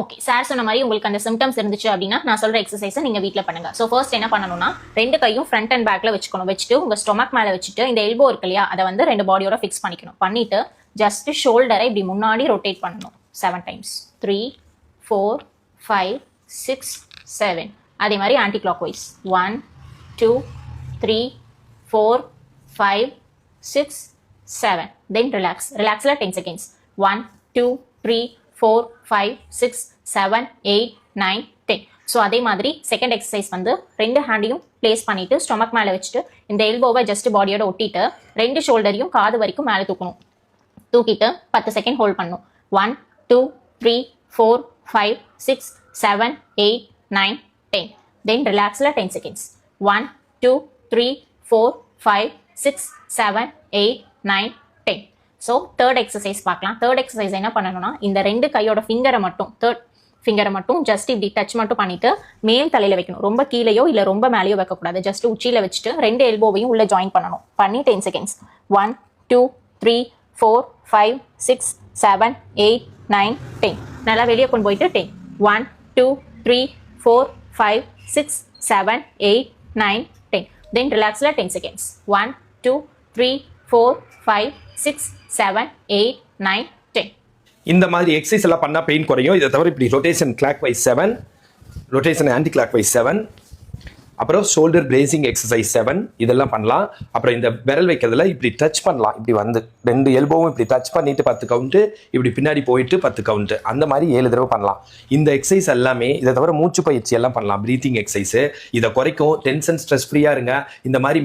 Okay sir சொன்ன மாதிரி உங்களுக்கு அந்த சிம்டம்ஸ் இருந்துச்சு அப்படின்னா நான் சொல்ற எக்ஸசைஸை நீங்க வீட்டில் பண்ணுங்க. ஸோ ஃபர்ஸ்ட் என்ன பண்ணணும்னா ரெண்டு கையும் ஃப்ரண்ட் அண்ட் பேக்ல வச்சுக்கணும். வச்சுட்டு உங்க ஸ்டொமக் மேல வச்சுட்டு இந்த எல்போ இருக்கு இல்லையா அதை வந்து ரெண்டு பாடியோட ஃபிக்ஸ் பண்ணிக்கணும். பண்ணிட்டு ஜஸ்ட் ஷோல்டரை இப்படி முன்னாடி ரொட்டேட் பண்ணணும். Seven times three four five six seven அதே மாதிரி anticlockwise one two three four five six seven then relax ரிலாக்ஸில் ten seconds one two three four five six seven eight nine ten so அதே மாதிரி second exercise வந்து ரெண்டு ஹேண்டையும் place பண்ணிட்டு stomach மேலே வச்சுட்டு இந்த எல்போவை ஜஸ்ட் பாடியோட ஒட்டிட்டு ரெண்டு ஷோல்டரையும் காது வரைக்கும் மேலே தூக்கணும். தூக்கிட்டு பத்து செகண்ட் ஹோல்ட் பண்ணணும். One two three four five six seven eight nine ten then ரிலாக்ஸில் ten seconds one two three four five six seven eight nine ten so third exercise பார்க்கலாம். தேர்ட் எக்ஸசைஸ் என்ன பண்ணணும்னா இந்த ரெண்டு கையோட ஃபிங்கரை மட்டும் தேர்ட் ஃபிங்கரை மட்டும் just இப்படி டச் மட்டும் பண்ணிட்டு மேல் தலையில வைக்கணும். ரொம்ப கீழேயோ இல்லை ரொம்ப மேலேயோ வைக்கக்கூடாது. ஜஸ்ட் உச்சியில வச்சுட்டு ரெண்டு எல்போவையும் உள்ள ஜாயின் பண்ணணும். பண்ணி ten seconds one two three four five six seven eight nine ten நல்லா வெளியே கொண்டு போயிட்டு ten one two three four five six seven eight nine ten then ரிலாக்ஸில் ten seconds one two three four five six seven eight nine ten இந்த மாதிரி exercise எல்லாம் பண்ணால் pain குறையும். இதை தவிர இப்படி rotation clockwise seven rotation anticlockwise seven அப்புறம் shoulder bracing exercise seven இதெல்லாம் பண்ணலாம். அப்புறம் இந்த விரல் வைக்கிறதுல இப்படி டச் பண்ணலாம். இப்படி வந்து ரெண்டு எல்போவும் இப்படி டச் பண்ணிட்டு பத்து கவுண்ட்டு இப்படி பின்னாடி போயிட்டு பத்து கவுண்ட்டு அந்த மாதிரி ஏழு தடவை பண்ணலாம். இந்த எக்ஸசைஸ் எல்லாமே இதை தவிர மூச்சு பயிற்சி எல்லாம் பண்ணலாம். ப்ரீத்திங் எக்ஸசைஸ் இதை குறைக்கும். டென்ஷன் ஸ்ட்ரெஸ் ஃப்ரீயாக இருங்க. இந்த மாதிரி